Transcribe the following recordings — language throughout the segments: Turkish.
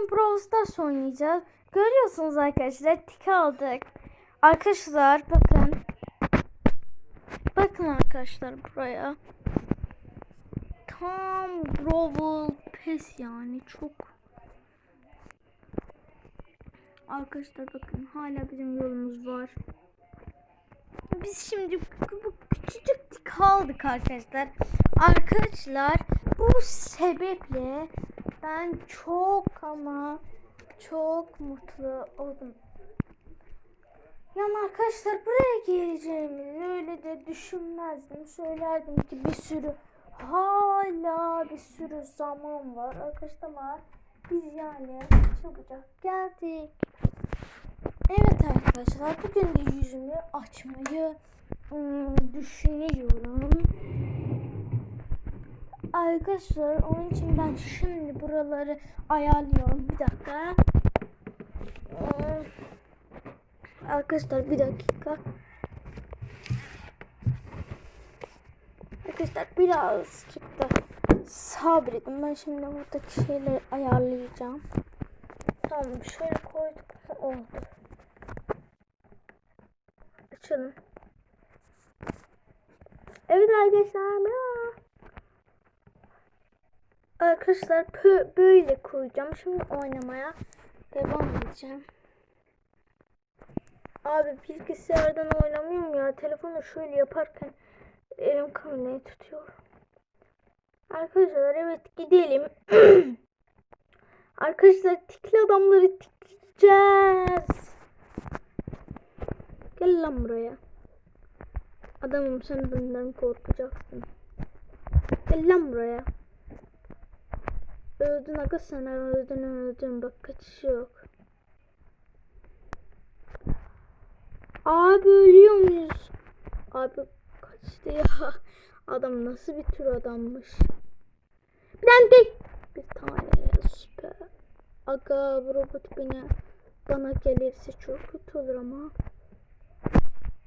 bugün Brawl Stars oynayacağız. Görüyorsunuz arkadaşlar tik aldık. Arkadaşlar bakın. Bakın arkadaşlar buraya. Tam Brawl Pass yani çok. Arkadaşlar bakın hala bizim yolumuz var. Biz şimdi bu- küçücük tik aldık arkadaşlar. Arkadaşlar bu sebeple ben çok ama çok mutlu oldum. Yani arkadaşlar buraya geleceğimi öyle de düşünmezdim. Söylerdim ki bir sürü hala bir sürü zaman var arkadaşlar biz yani çabucak geldik. Evet arkadaşlar bugün de yüzümü açmayı ım, düşünüyorum. Arkadaşlar onun için ben şimdi buraları ayarlıyorum. Bir dakika. Ee, Arkadaşlar bir dakika. Arkadaşlar birazcık da sabredin. Ben şimdi buradaki şeyleri ayarlayacağım. Tamam şöyle koyduk. Oldu. Açalım. Evet arkadaşlar. merhaba. Arkadaşlar böyle koyacağım. Şimdi oynamaya devam edeceğim. Abi bilgisayardan oynamıyorum ya. Telefonu şöyle yaparken elim kamerayı tutuyor. Arkadaşlar evet gidelim. Arkadaşlar tikli adamları tikleyeceğiz. Gel lan buraya. Adamım sen benden korkacaksın. Gel lan buraya. Öldün aga sen öldün öldün bak kaçış yok. Abi ölüyor muyuz? Abi kaçtı ya. Adam nasıl bir tür adammış. Bir tane tek. Bir tane süper. Aga bu robot beni bana gelirse çok kötü olur ama.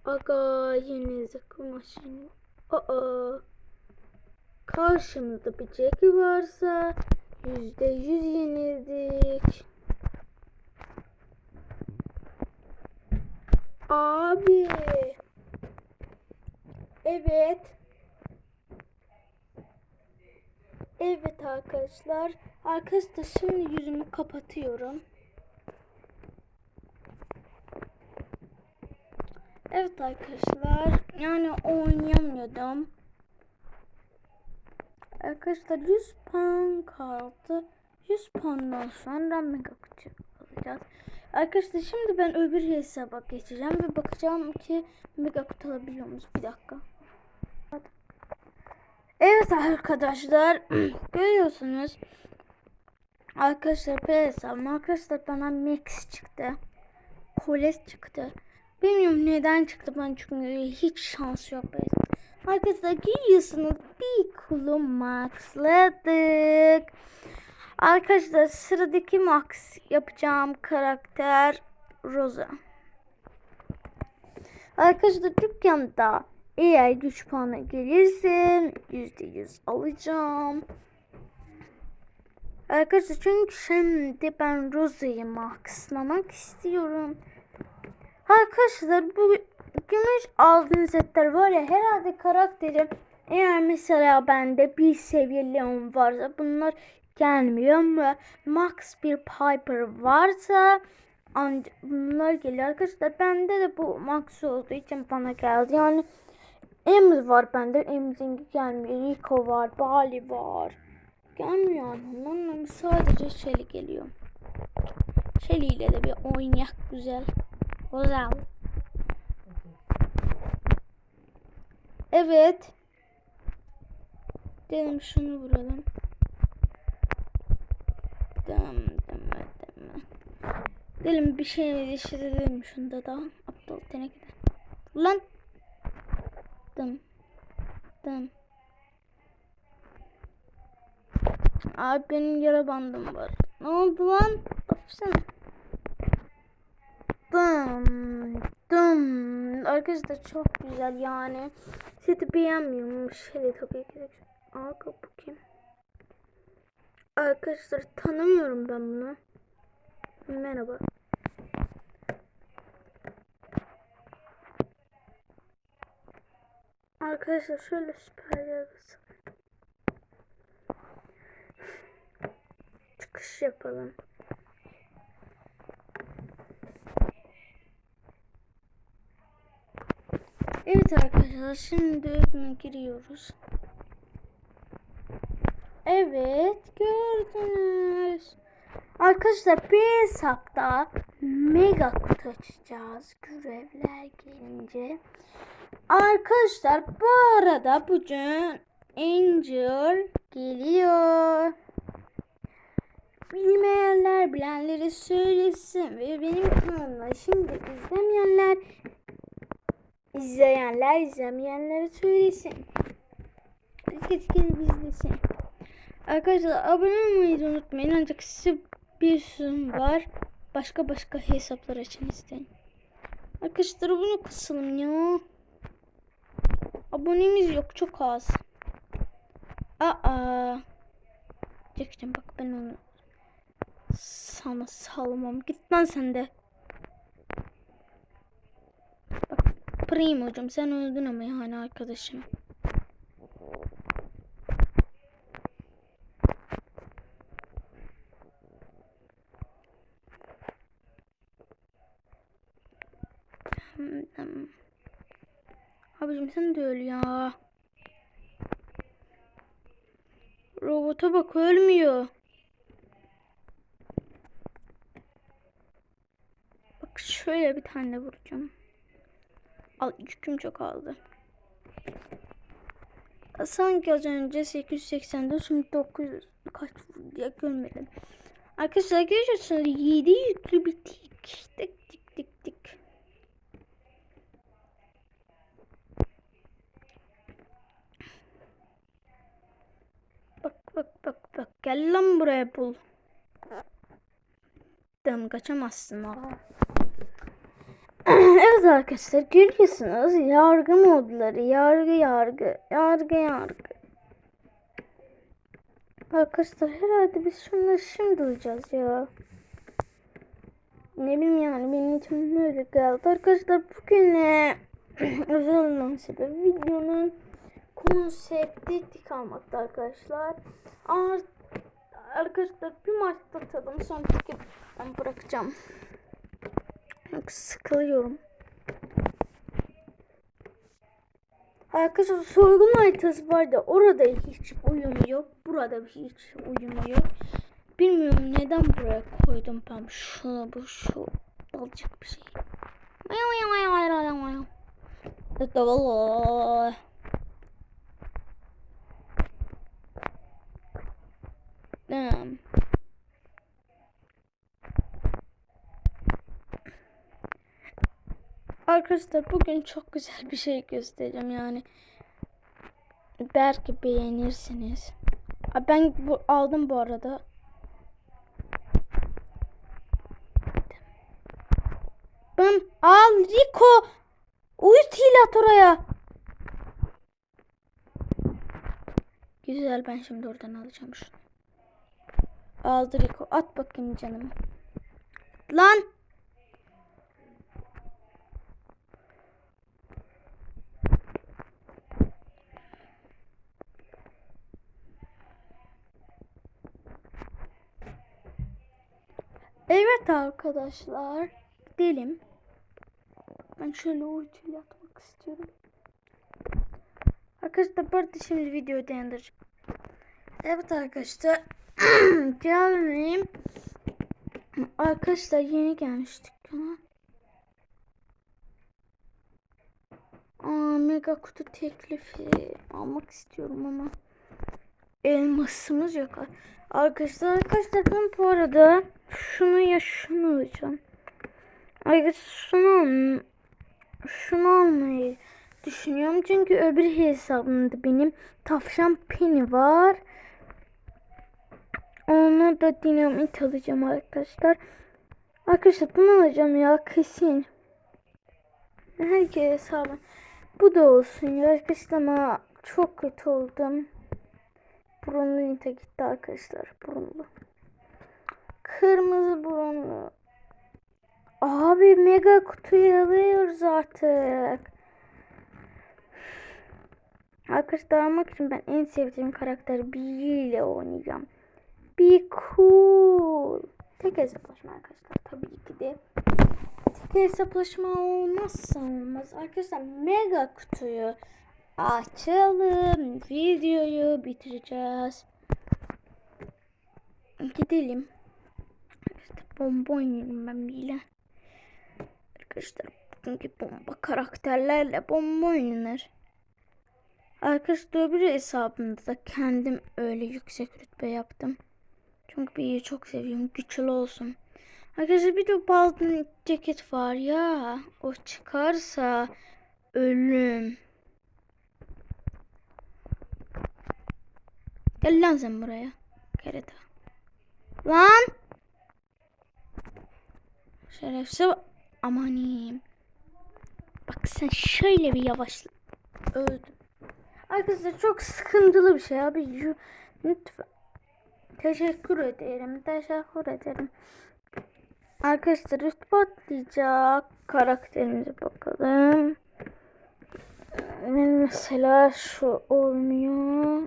Aga yine zıkkı maşini. Aa. Karşımda bir Jackie varsa yüzde yüz yenildik. Abi. Evet. Evet arkadaşlar. Arkadaşlar şimdi yüzümü kapatıyorum. Evet arkadaşlar. Yani oynayamıyordum. Arkadaşlar 100 puan kaldı. 100 puandan sonra mega kutu alacağız. Arkadaşlar şimdi ben öbür hesaba geçeceğim ve bakacağım ki mega kutu alabiliyor muyuz? Bir dakika. Evet arkadaşlar görüyorsunuz. Arkadaşlar ben hesabım. Arkadaşlar bana Max çıktı. Koles çıktı. Bilmiyorum neden çıktı ben çünkü hiç şans yok benim. Arkadaşlar geliyorsunuz bir kulu maxladık. Arkadaşlar sıradaki max yapacağım karakter Rosa. Arkadaşlar dükkanda eğer güç puanı gelirse %100 alacağım. Arkadaşlar çünkü şimdi ben Rosa'yı maxlamak istiyorum. Arkadaşlar bu gümüş altın setler var ya herhalde karakterim eğer mesela bende bir seviye Leon varsa bunlar gelmiyor ama Max bir Piper varsa bunlar geliyor arkadaşlar. Bende de bu Max olduğu için bana geldi. Yani Emz var bende. Emz'in gelmiyor. Rico var. Bali var. Gelmiyor anlamam. Sadece Shelly geliyor. Shelly ile de bir oynayak güzel. Güzel. Evet. Dedim şunu vuralım. Tamam tamam tamam. Dedim bir şey değiştirelim şunda da. Aptal tenekede. Lan. Dım. Dım. Abi benim yara bandım var. Ne oldu lan? Afsana. Dım. Arkadaşlar çok güzel yani. Seti beğenmiyorum. Şey tabii ki de. Aa bu kim? Arkadaşlar tanımıyorum ben bunu. Merhaba. Arkadaşlar şöyle süper yarısı. Çıkış yapalım. Evet arkadaşlar şimdi öbürüne giriyoruz. Evet gördünüz. Arkadaşlar bir hesapta mega kutu açacağız görevler gelince. Arkadaşlar bu arada bugün Angel geliyor. Bilmeyenler bilenleri söylesin ve benim kanalıma şimdi izlemeyenler izleyenler izlemeyenlere söylesin. Herkes gelip izlesin. Arkadaşlar abone olmayı unutmayın. Ancak size bir sürüm var. Başka başka hesaplar açın isteyin. Arkadaşlar abone kısalım ya. Abonemiz yok çok az. Aa. Jack'cim bak ben onu sana salmam. Git lan sen de. Primo'cum sen öldün ama yani arkadaşım. Hmm. Abicim sen de öl ya. Robota bak ölmüyor. Bak şöyle bir tane vuracağım. Al yüküm çok aldı. Sanki az önce 884 şimdi 900 kaç diye görmedim. Arkadaşlar görüyorsunuz 7 yüklü bir tik. Tik tik tik. Bak bak bak bak gel lan buraya bul. Tamam kaçamazsın ha. evet arkadaşlar görüyorsunuz yargı modları yargı yargı yargı yargı. Arkadaşlar herhalde biz şunları şimdi duyacağız ya. Ne bileyim yani benim için öyle geldi. Arkadaşlar bugün e, özel olan sebep videonun konsepti tik almakta arkadaşlar. Ar arkadaşlar bir maç atalım sonra ben bırakacağım. Çok sıkılıyorum. Arkadaşlar soygun haritası vardı. Orada hiç uyum yok. Burada hiç uyum yok. Bilmiyorum neden buraya koydum ben şunu bu şu balcık bir şey. Tamam. Arkadaşlar bugün çok güzel bir şey göstereceğim yani. Belki beğenirsiniz. Ben bu, aldım bu arada. Bım al Rico. Ultiyle at oraya. Güzel ben şimdi oradan alacağım şunu. Aldı Rico. At bakayım canım. Lan. Evet arkadaşlar. Gidelim. Ben şöyle ultiyle atmak istiyorum. Arkadaşlar bu arada şimdi videoyu dayandıracağım. Evet arkadaşlar. Gelmeyeyim. Arkadaşlar yeni gelmiştik. Aa, mega kutu teklifi almak istiyorum ama elmasımız yok. Arkadaşlar arkadaşlar ben bu arada şunu ya şunu alacağım. Arkadaşlar şunu şunu almayı düşünüyorum. Çünkü öbür hesabımda benim tavşan pini var. Onu da dinamit alacağım arkadaşlar. Arkadaşlar bunu alacağım ya kesin. Herkes hesabı. Bu da olsun ya arkadaşlar ama çok kötü oldum. Burunlu inte gitti arkadaşlar. Burunlu. Kırmızı burunlu. Abi mega kutuyu alıyoruz artık. Arkadaşlar almak için ben en sevdiğim karakter Bee ile oynayacağım. Be cool. Tek hesaplaşma arkadaşlar tabii ki de. Tek hesaplaşma olmazsa olmaz. Arkadaşlar mega kutuyu açalım. Videoyu bitireceğiz. Gidelim. İşte bomba oynuyorum ben bile. Arkadaşlar bugünkü bomba karakterlerle bomba oynanır. Arkadaşlar öbür hesabımda da kendim öyle yüksek rütbe yaptım. Çünkü bir çok seviyorum. Güçlü olsun. Arkadaşlar bir de baldın ceket var ya. O çıkarsa ölüm. Gel lan sen buraya. Kereta. Lan. Şerefsiz. Amanim. Bak sen şöyle bir yavaşla. Öldüm. Arkadaşlar çok sıkıntılı bir şey abi. Lütfen. Teşekkür ederim. Teşekkür ederim. Arkadaşlar üst atlayacak. Karakterimize bakalım. Ee, Mesela şu olmuyor.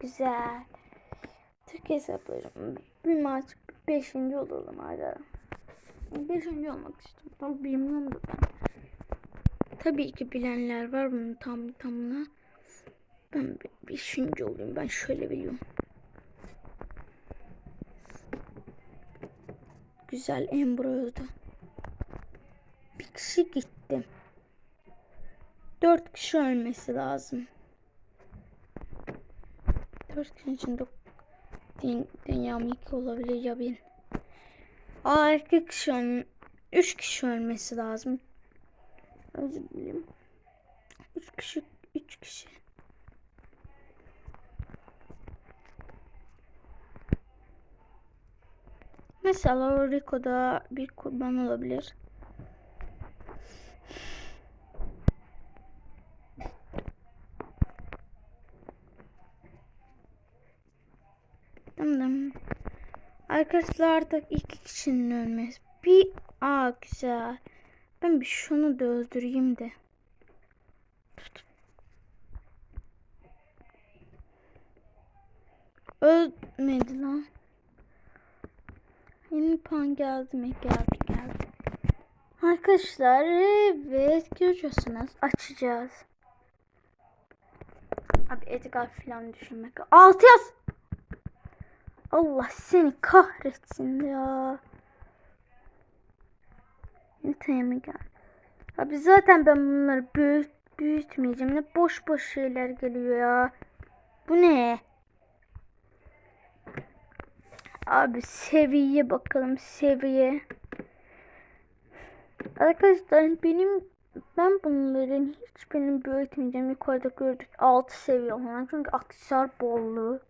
Güzel. Türk hesaplarım. Bir maç beşinci olalım hala. Beşinci olmak istiyorum. Tam bilmiyorum da ben. Tabii ki bilenler var bunun tam tamına. Ben beşinci olayım. Ben şöyle biliyorum. Güzel Ember öldü. Bir kişi gitti. Dört kişi ölmesi lazım. Dört kişi içinde dü- dünyam iki olabilir ya bir. Aa iki kişi öl Üç kişi ölmesi lazım. Özür dilerim. Üç kişi. Üç kişi. Mesela Rico'da bir kurban olabilir. Tamam. Arkadaşlar artık iki kişinin ölmesi. Bir aa güzel. Ben bir şunu da öldüreyim de. Ölmedi lan. Yeni puan geldi mi? Geldi geldi. Arkadaşlar evet görüyorsunuz açacağız. Abi Edgar falan düşünmek. Altı yaz. Allah seni kahretsin ya. Nita'ya mı gel? Abi zaten ben bunları büyüt, büyütmeyeceğim. Ne boş boş şeyler geliyor ya. Bu ne? Abi seviye bakalım seviye. Arkadaşlar benim ben bunların hiçbirini büyütmeyeceğim. Yukarıda gördük 6 seviye olan çünkü aksesuar bolluğu.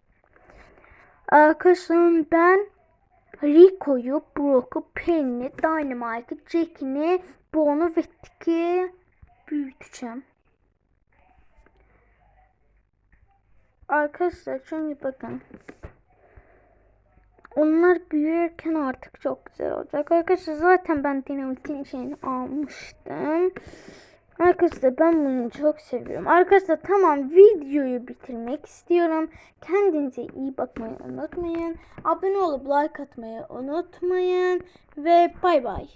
Arkadaşlar ben Rico'yu, Brock'u, Penny, Dynamite'ı, Jack'ini, Bon'u ve Tick'i büyüteceğim. Arkadaşlar çünkü bakın. Onlar büyürken artık çok güzel olacak. Arkadaşlar zaten ben dinamitin şeyini almıştım. Arkadaşlar ben bunu çok seviyorum. Arkadaşlar tamam videoyu bitirmek istiyorum. Kendinize iyi bakmayı unutmayın. Abone olup like atmayı unutmayın. Ve bay bay.